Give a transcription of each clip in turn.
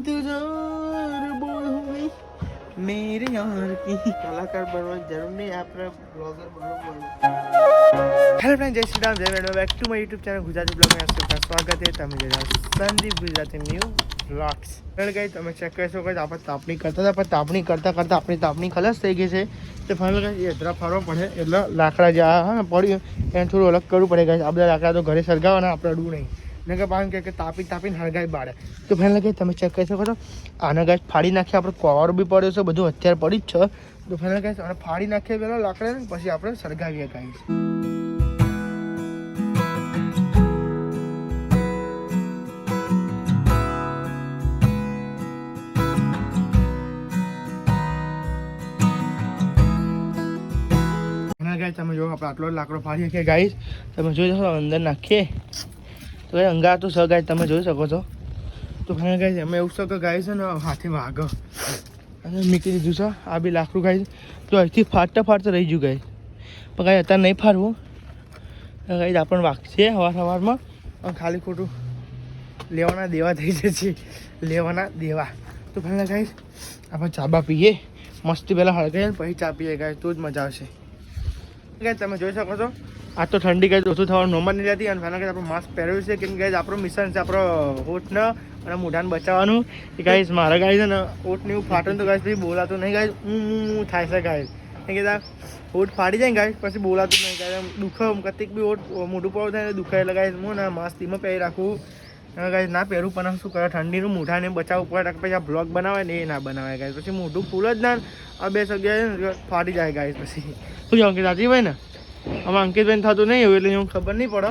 इंतजार बोल हुई मेरे यार की કલાકાર બનવાની જરૂર નહીં આપણે બ્લોગર બનવું હેલો ફ્રેન્ડ જય શ્રી રામ જય welcome back to my YouTube channel Gujarati બ્લોગમાં આપ સૌનું સ્વાગત છે તમે જોઈ રહ્યા છો Sandeep Gujarati new blogs friend ગઈ તમે ચેક કરી શકો છો આપણે તાપણી કરતા હતા પણ તાપણી કરતા કરતા આપણી તાપણી ખલાસ થઈ ગઈ છે તો ફાઇનલ ગઈ એદરા ફારવા પડે એટલે લાકડા જે આ હા ને પડ્યું એને થોડું અલગ કરવું પડે ગાઈસ આ બધા લાકડા તો ઘરે સળગાવવાના આપણે અડવું નહીં નકર પાછું કે તાપી તાપીને હળગાઈ બાળે. તો ભાઈ લાગે તમે ચેક કરી શકો છો આને ગાય ફાડી નાખીએ આપણે કોવારો બી પડ્યો છે, બધું અત્યારે પડી જ છે. તો ભાઈ લાગે અને ફાડી નાખીએ પહેલાં લાકડાને, પછી આપણે સળગાવીએ અને ગાઈસ તમે જો આપણે આટલો લાકડો ફાડીએ કે ગાઈશ તમે જોઈ જશો, અંદર નાખીએ. તો એ અંગાર તો સ તમે જોઈ શકો છો. તો ફાઇનલ ગાઈસ, અમે એવું છે કે ગાઈસ છે ને, હાથે વાઘ. અને મીકી દીધું છે. આ બી લાકડું ગાય તો અહીંથી ફાટતા ફાટતા રહી ગયું ગાય પણ ગાઈસ, અત્યારે નહીં ફાડવું ગાઈસ આપણને વાગશે સવાર સવારમાં અને ખાલી ખોટું લેવાના દેવા થઈ જશે લેવાના દેવા. તો ફાઇનલ ગાય આપણે ચા બા પીએ. મસ્તી પહેલાં હળગાઈએ પછી ચા પીએ ગાય તો જ મજા આવશે. ગાય તમે જોઈ શકો છો. આ તો ઠંડી ગાઈસ ઓછું થવાનું નોમર નહીં રહેતી અને ફાઇનલ આપણે માસ્ક પહેર્યું છે. કેમ કે આપણું મિશન છે આપણો હોઠને અને મોઢાને બચાવવાનું. કે ગાઈસ મારા ગાય છે ને હોઠને એવું ફાટે તો ગાય પછી બોલાતું નહીં. ગાય હું હું થાય છે ગાય કેમ કે હોઠ ફાટી જાય ગાય પછી બોલાતું નહીં. ગાય દુઃખ કતિક બી હોઠ મોઢું પડવું થાય દુખાય દુખે એટલે ગાય હું ને માસ્ક ધીમાં પહેરી રાખું. ગાય ના પહેરું, પણ શું કરે, ઠંડીનું મોઢાને બચાવવું પડે. પછી આ બ્લોગ બનાવે ને એ ના બનાવે ગાય પછી મોઢું ફૂલ જ ના આ બે જગ્યાએ ફાટી જાય ગાઈસ પછી. શું કે રાજી ભાઈ ને? હવે અંકિતભાઈ થતું નહીં એવું એટલે હું ખબર નહીં પડે.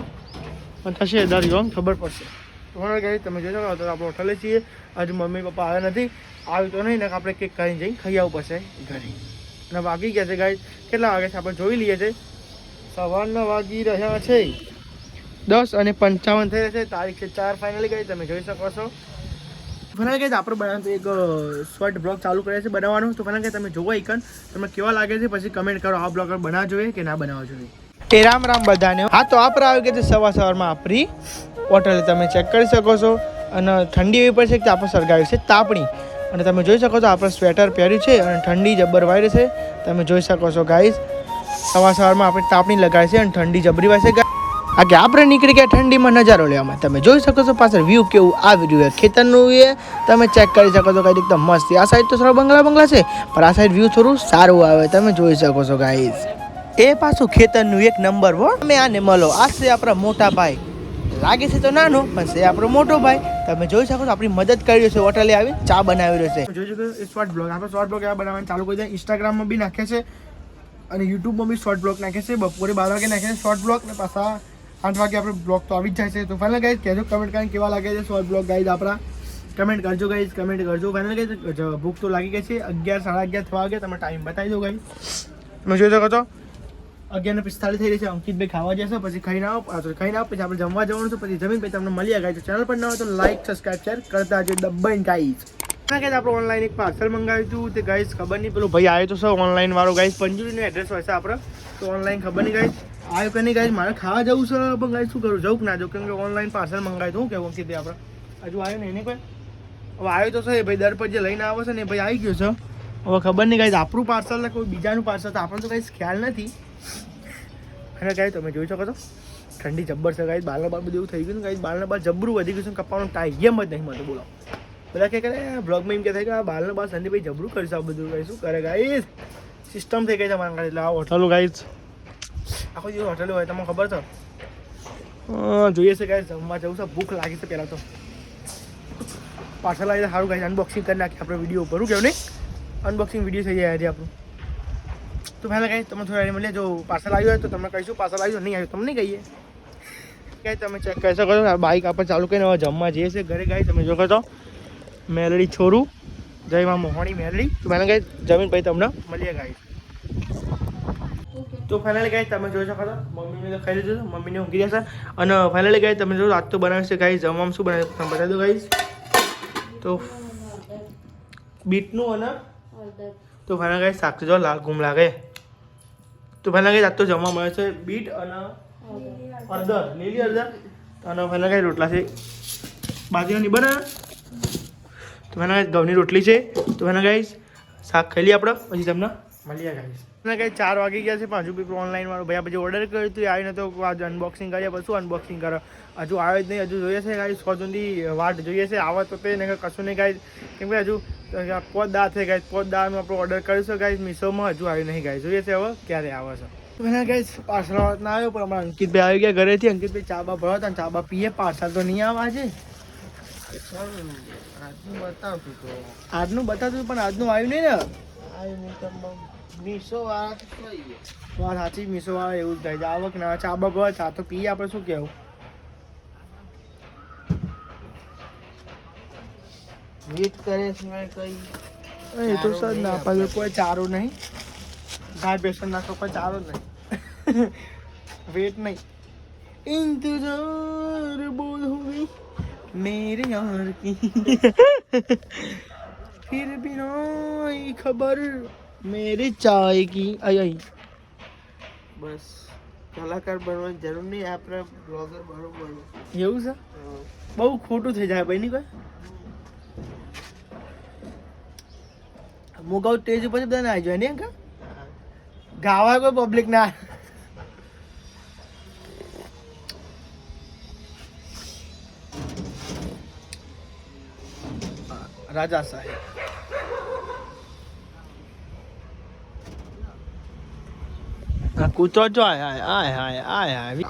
પણ થશે યોમ ખબર પડશે. તમારે તમે જોઈ શકો તો આપણે હોટલે છીએ. હજુ મમ્મી પપ્પા આવ્યા નથી. આવ્યું તો નહીં ને આપણે કેક કરીને જઈને ખાઈ આવવું પડશે ઘરે. અને વાગી ગયા છે ગાઈ કેટલા વાગે છે? આપણે જોઈ લઈએ છે. સવારના વાગી રહ્યા છે. દસ અને પંચાવન. થઈ રહેશે તારીખ છે ચાર ફાઇનલી ગઈ તમે જોઈ શકો છો. ફાઇનલ ગાઈઝ આપણે બનાવવાનું એક શોર્ટ બ્લોગ ચાલુ કરે છે બનાવવાનું. તો ફાઇનલ તમે જોવો આઈકન તમને કેવા લાગે છે, પછી કમેન્ટ કરો આ બ્લોગ બનાવવા જોઈએ કે ના બનાવવા જોઈએ. તે રામ રામ બધાને. હા, તો આપણે આવી ગયા છે સવાર સવારમાં આપણી હોટલ તમે ચેક કરી શકો છો. અને ઠંડી એવી પડશે કે આપણે સળગાવી છે તાપણી. અને તમે જોઈ શકો છો, આપણે સ્વેટર પહેર્યું છે અને ઠંડી જબ્બર વાય છે. તમે જોઈ શકો છો ગાઈઝ સવાર સવારમાં આપણે તાપણી લગાવી છે અને ઠંડી જબરી વાય છે આગે આપણે નીકળી ગયા ઠંડીમાં નજારો લેવામાં તમે જોઈ શકો છો પાછળ વ્યૂ કેવું આવી રહ્યું છે ખેતરનું એ. તમે ચેક કરી શકો છો કાંઈ એકદમ મસ્ત. આ સાઈડ તો થોડા બંગલા બંગલા છે, પણ આ સાઈડ વ્યૂ થોડું સારું આવે. તમે જોઈ શકો છો ગાઈઝ એ પાછું ખેતરનું એક નંબર હો. તમે આને મળો. આ છે આપણા મોટા ભાઈ. લાગે છે તો નાનો, પણ છે આપણો મોટો ભાઈ. તમે જોઈ શકો છો આપણી મદદ કરી રહ્યો છે હોટલે આવી. ચા બનાવી રહ્યો છે. જોઈ શકો એ શોર્ટ બ્લોગ આપણે શોર્ટ બ્લોગ બનાવવાનું ચાલુ કરી દે ઇન્સ્ટાગ્રામમાં બી નાખે છે. અને યુટ્યુબમાં બી શોર્ટ બ્લોગ નાખે છે. બપોરે બાર વાગે નાખે છે શોર્ટ બ્લોગ ને પાછા આઠ વાગે આપણે બ્લોગ તો આવી જ જાય છે. તો ફાઇનલ ગાઈઝ કહેજો કમેન્ટ કરીને કેવા લાગે છે શોર્ટ બ્લોગ ગાઈઝ આપણા? કમેન્ટ કરજો ગાઈઝ કમેન્ટ કરજો. ફાઇનલ ગાઈઝ ભૂખ તો લાગી ગઈ છે. અગિયાર, સાડા અગિયાર થવા ગયા તમે ટાઈમ બતાવી દો ગાઈઝ તમે જોઈ શકો છો? અગિયાર ને પિસ્તાલીસ થઈ રહી છે. અંકિતભાઈ ખાવા જશે, પછી ખાઈને આવો ખાઈને આવો, પછી આપણે જમવા જવાનું છે, પછી જમીન પછી તમને મળી મળ્યા છે ચેનલ પર ના હોય તો લાઈક સબસ્ક્રાઈબ શેર કરતા જે દબાઈને ગાઈઝ ના કે આપણે ઓનલાઈન એક પાર્સલ મંગાવ્યું હતું. તે ગાઈસ ખબર નહીં, પેલો ભાઈ આવ્યો તો સર ઓનલાઈન વાળો. ગાઈસ પંજુરીનું એડ્રેસ હોય છે આપણે. તો ઓનલાઈન ખબર નહીં ગાઈસ આવ્યો કે નહીં ગાઈસ મારે ખાવા જવું છે, પણ ગાઈસ શું કરું? જવું કે ના જવું? કેમ કે ઓનલાઈન પાર્સલ મંગાવ્યું હતું કેવું કીધું આપણે હજુ આવ્યો ને એને કોઈ? હવે આવ્યો તો છે એ ભાઈ દર પર જે લઈને આવે છે ને, એ ભાઈ આવી ગયો છે. હવે ખબર નહીં ગાઈસ આપણું પાર્સલ ને કોઈ બીજાનું પાર્સલ તો આપણને તો કાંઈ ખ્યાલ નથી. અને ગાઈ તમે જોઈ શકો છો. ઠંડી જબ્બર છે ગાઈ બાલના બાર બધું એવું થઈ ગયું ને ગાઈ બાલના બાર જબરું વધી ગયું છે કપાવાનું ટાઈમ જ નહીં મળતું, બોલો. બધા કે કરે બ્લોગમાં એમ કે થાય કે આ બાલના બાલ સંદીપભાઈ જબરું કરીશ આ બધું ગાઈ શું કરે ગાઈ સિસ્ટમ થઈ ગઈ છે મારા એટલે આ હોટલો ગાઈસ આખો દિવસ હોટલો હોય તમને ખબર છે? જોઈએ છે ગાઈસ જમવા જવું છે ભૂખ લાગી છે પહેલાં તો. પાછળ આવી સારું ગાઈ અનબોક્સિંગ કરી નાખીએ આપણે વીડિયો ઉપર. કેવું નહીં? અનબોક્સિંગ વીડિયો થઈ જાય આજે આપણું. તો પહેલાં કાંઈ તમે થોડા મળીએ જો પાર્સલ આવ્યું હોય તો તમને કહીશું પાર્સલ આવ્યું નહીં આવ્યું તમને કહીએ. કાંઈ તમે ચેક કરી શકો છો બાઇક આપણે ચાલુ કરીને હવે જમવા જઈએ છીએ ઘરે ગાઈ તમે જોકો છો. મેલડી છોરું. જય માં મોહણી મેલડી. તો ગાઈ જમીન પછી તમને મળીએ ગાઈ તો ફાઇનલી ગાઈ તમે જોઈ શકો છો મમ્મીને તો ખાઈ લીધું મમ્મીને ઊંઘી જશે. અને ફાઇનલી ગાઈ તમે જો આજ તો બનાવશે ગાઈ જમવામાં શું બનાવે તમે બતાવી દો ગાઈ તો બીટનું અને તો ફાઇનલ ગાઈ શાક જો લાલ ગુમ લાગે. તો ફાઇનલ ગાઈ આજ તો જમવા મળે છે બીટ અને અડદર લીલી અડદર અને ફાઇનલ ગાઈ રોટલા છે. બાજરીની બને તો મને ઘઉંની રોટલી છે. તો મને ગાઈશ શાક ખાઈ લઈએ આપણે. પછી તમને મળીએ ગાઈશ મને કઈ ચાર વાગી ગયા છે. પણ હજુ બી ઓનલાઈન વાળો ભાઈ પછી ઓર્ડર કર્યું હતું આવીને તો આજે અનબોક્સિંગ કરીએ. પછી અનબોક્સિંગ કરો? હજુ આવે જ નહીં હજુ જોઈએ છે ગાઈસ સો સુધી વાટ જોઈએ છે. આવે તો તે નહીં કશું નહીં ગાઈસ કેમ કે હજુ પોત દા થઈ ગાઈસ પોત દાળનું આપણે ઓર્ડર કરીશું ગાઈસ મીશોમાં હજુ આવ્યું નહીં ગાઈસ જોઈએ છે હવે ક્યારે આવે છે. તો મને ગાઈસ પાર્સલ ના આવ્યો પણ અમારા અંકિતભાઈ આવી ગયા ઘરેથી. અંકિતભાઈ ચા બા ભરો હતા ચા બા પીએ પાર્સલ તો નહીં આવવા આજે. આજનું બતાવતું પણ આજનું આવ્યું નહીં ને? વેટ કરે કઈ તો સર ના પાડે કોઈ ચારો નહીં. ગાય બેસણ નાખો કોઈ ચારો નહીં. વેટ નહીં. ઇંતજાર બોલ मेरे यार की फिर भी नहीं खबर मेरी चाय की आई आई બસ કલાકાર બનવાની જરૂર નહીં આપણે બ્લોગર બરોબર એવું છે બહુ ખોટું થઈ જાય ભાઈ ની કોઈ હું કહું સ્ટેજ ઉપર બધા આવી જાય ને અંકા ગાવા કોઈ પબ્લિક ના રાજા સાહેબ. આ કૂતરો જો આય આય આય આય આય આય.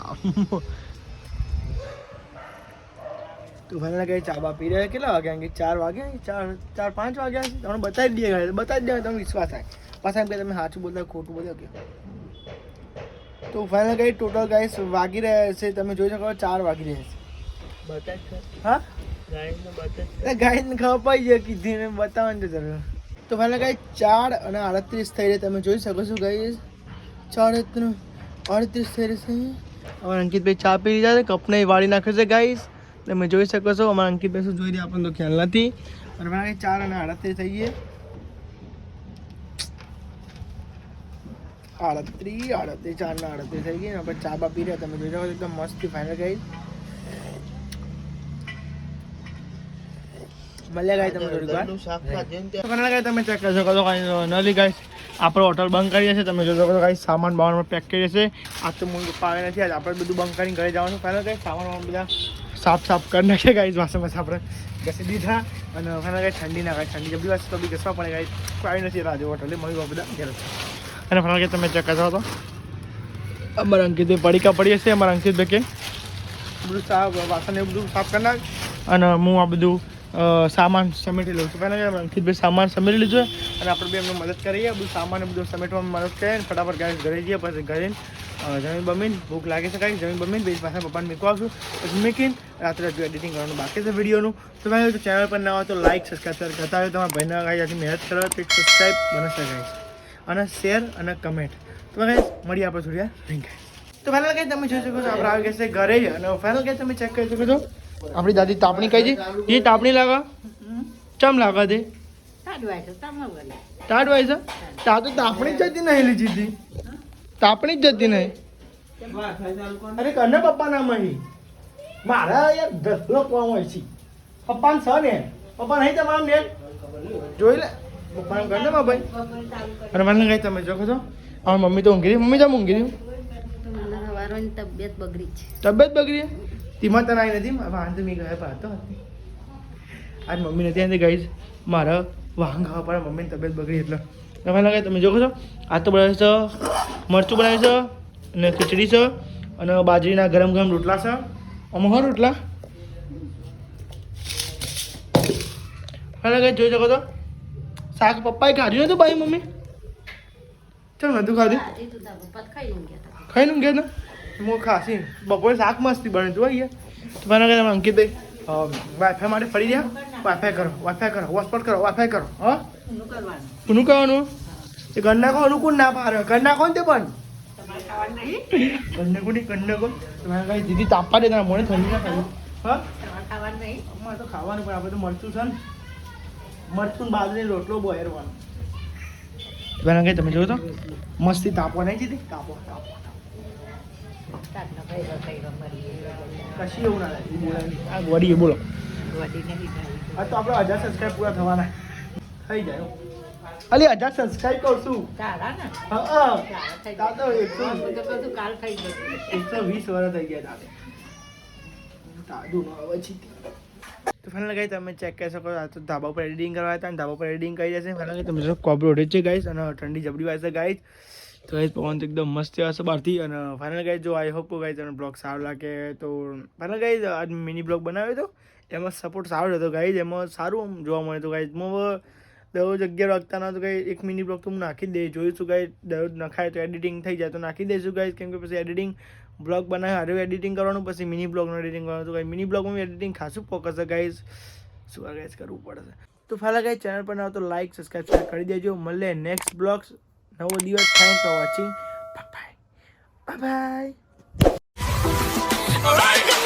તું મને કઈ ચા બા પી રહ્યા કેટલા વાગ્યા કે ચાર વાગ્યા ચાર ચાર પાંચ વાગ્યા છે? તમને બતાવી દઈએ બતાવી દે તમને વિશ્વાસ થાય. પાછા એમ કે તમે સાચું બોલતા ખોટું બોલો. કે તો ફાઇનલ કઈ ટોટલ ગાઈસ વાગી રહ્યા છે તમે જોઈ શકો ચાર વાગી રહ્યા છે. બતાવી હા? ગાયને ખબર પડી જાય કીધી ને બતાવવાનું તો જરૂર. તો ફાઇનલ ગાઈ ચાર અને આડત્રીસ થઈ રહ્યા. તમે જોઈ શકો છો ગાઈ ચાર આડત્રીસ થઈ રહ્યા છે. અમારા અંકિતભાઈ ચા પી લીધા છે. કપને વાળી નાખે છે ગાઈસ. તમે જોઈ શકો છો. અમારા અંકિતભાઈ શું જોઈ રહ્યા આપણને તો ખ્યાલ નથી. અને મારે ચાર અને આડત્રીસ થઈ ગઈ આડત્રીસ ચાર ને આડત્રીસ થઈ ગઈ ને આપણે ચા બા પી રહ્યા. તમે જોઈ શકો એકદમ મસ્ત ફાઇનલ ગાઈ મળ્યા તમે થોડીક વાર. ઘણા ગાય તમે ચેક કરી શકો છો કાંઈ નલી ગાઈસ આપણે હોટલ બંધ કરીએ છીએ. તમે જોશો તો કાંઈ સામાન બામાન પેક કરીએ છીએ. આજ તો મૂળ પપ્પા નથી આજ આપણે બધું બંધ કરીને ઘરે જવાનું. પહેલાં ગાઈસ સામાન બધા સાફ સાફ કરી નાખીએ ગાઈસ વાસણ વાસણ આપણે ઘસી દીધા. અને ફાઇનલ ગાઈસ ઠંડી ના ગાઈસ ઠંડી જબરી વાત તો બી ઘસવા પડે ગાઈસ. કોઈ નથી રાજુ હોટલે મળી બધા ઘેર. છે. અને ફાઇનલ ગાઈસ તમે ચેક કરશો તો. અમારા અંકિત પડીકા પડીએ છીએ અમારા અંકિતભાઈ કે બધું સાફ વાસણ એ બધું સાફ કરી નાખ. અને હું આ બધું સામાન સમેટી લઉં છું. પહેલાં અંકિતભાઈ સામાન સમેટી લીધું અને આપણે બી એમને મદદ કરીએ. બધું સામાન બધું સમેટવામાં મદદ કરીએ ફટાફટ ગાય ઘરે જઈએ, પછી ઘરે જમીન બમીન, ભૂખ લાગે કાંઈ, જમીન બમીન પછી પાછા પપ્પાને મૂકવા આવશું. પછી મૂકીને રાત્રે હજુ એડિટિંગ કરવાનું બાકી છે વિડીયોનું. તો ભાઈ તો ચેનલ પર ના હોય તો લાઇક સબસ્ક્રાઈબ કરતા હોય તમારા ભાઈના ગાઈ આથી મહેનત કરો તો સબસ્ક્રાઈબ બનશે શકાય અને શેર અને કમેન્ટ તો ગાઈસ, મળીએ આપણે થોડી વાર. રિંગ તો ફાઇનલ કઈ તમે જોઈ શકો છો. આપણે આવી ગયા છે ઘરે અને ફાઇનલ કઈ તમે ચેક કરી શકો છો. આપણી દાદી તાપણી કઈ છે? એ તાપણી લાગે? ચમ લાગે દે ટાટ વાય છે? તા તો તાપણી જ જતી નહીં લીધી હતી તાપણી જ જતી નહીં અરે કને પપ્પા ના મળી મારા યાર ધસલો કોમ હોય છે. પપ્પા ને છ ને? પપ્પા નહીં તમારા ને જોઈ લે. પપ્પા ને કને ભાઈ અને મને કઈ તમે જોખો છો? હવે મમ્મી તો ઊંઘી મમ્મી તો ઊંઘી રહી. તબિયત બગડી છે. તબિયત બગડી તેમાં તને આવી નથી વાંધો મેં ગયા પાતો આજ મમ્મી નથી આવી ગઈ મારા વાહન ખાવા પડે મમ્મીની તબિયત બગડી એટલે તમે લાગે તમે જોખો છો આ તો બનાવે છે મરચું બનાવે છે અને ખીચડી છે અને બાજરીના ગરમ ગરમ રોટલા છે અમોહર રોટલા લાગે જોઈ શકો છો શાક પપ્પાએ ખાધ્યું નતું ભાઈ મમ્મી ચાલ નતું ખાધું આજે તું તારા ખાઈ લઉં ગયા ને હું ખાસી બપોરે શાક મસ્તી બને તું અહીંયા તમારા ઘરે અંકિતભાઈ વાઈફાઈ માટે ફરી રહ્યા? વાઈફાઈ કરો વાઈફાઈ કરો હોટસ્પોટ કરો વાઈફાઈ કરો હા? કરવાનું કોનું કહેવાનું એ ઘર નાખો અનુકૂળ ના પાડે. ઘર નાખો ને તે પણ. તમારે નહીં? ને તમારે કઈ દીદી તાપવા દે તારા મોડે ઠંડી ના ખાવું હા? ખાવાનું નહીં? અમારે તો ખાવાનું પણ આપણે તો મરચું છે ને. મરચું બાજરી રોટલો બોયરવાનો. બના કઈ તમે જોયો તો? મસ્તી તાપવા નહીં જીધી તાપો તાપો તારના ભાઈ ખાઈ મરી કશી એવું ના લાગે? આ વડી બોલો. નહીં તો આપણે હજાર સબસ્ક્રાઈબ પૂરા થવાના. થઈ જાય અલી હજાર સબસ્ક્રાઈબ કરશું હા હા. થઈ એકસો જાય તો બધું કાલ થઈ જશે એકસો વીસ વર્ષ થઈ ગયા દાદા આવે છે તો ફાઇનલ ગાઈ તમે ચેક કરી શકો આ તો ધાબા પર એડિટિંગ કરવા હતા ધાબા પર એડિટિંગ કરી જશે ફાઇનલ તમે જો કોબ રોડે છે ગાઈસ અને ઠંડી જબડી વાય છે ગાઈસ તો ગાઈઝ પવન તો એકદમ મસ્ત હશે બહારથી. અને ફાઇનલ ગાઈઝ જો આઈ હોપ ગાઈઝ તમને બ્લોગ સારો લાગે તો ફાઇનલ ગાઈઝ આજ મિની બ્લોગ બનાવ્યો હતો. એમાં સપોર્ટ સારો હતો ગાઈઝ એમાં સારું જોવા મળે તો ગાઈઝ હું દરરોજ અગિયાર વાગતાના તો ગાઈ એક મિની બ્લોગ તો હું નાખી જ દઈશ. જોઈશું ગાઈ દરરોજ નખાય તો એડિટિંગ થઈ જાય. તો નાખી દઈશું ગાઈઝ કેમ કે પછી એડિટિંગ બ્લોગ બનાવે, હારું એડિટિંગ કરવાનું, પછી મિની બ્લોગનું એડિટિંગ કરવાનું. તો ગાઈ મિની બ્લોગમાં એડિટિંગ ખાસું ફોકસ છે ગાઈઝ શું ગાઈઝ કરવું પડશે? તો ફાલા ગાઈ ચેનલ પર ના તો લાઈક સબસ્ક્રાઈબ કરી દેજો. મળે next blogs નવો દિવસ thank for watching bye bye bye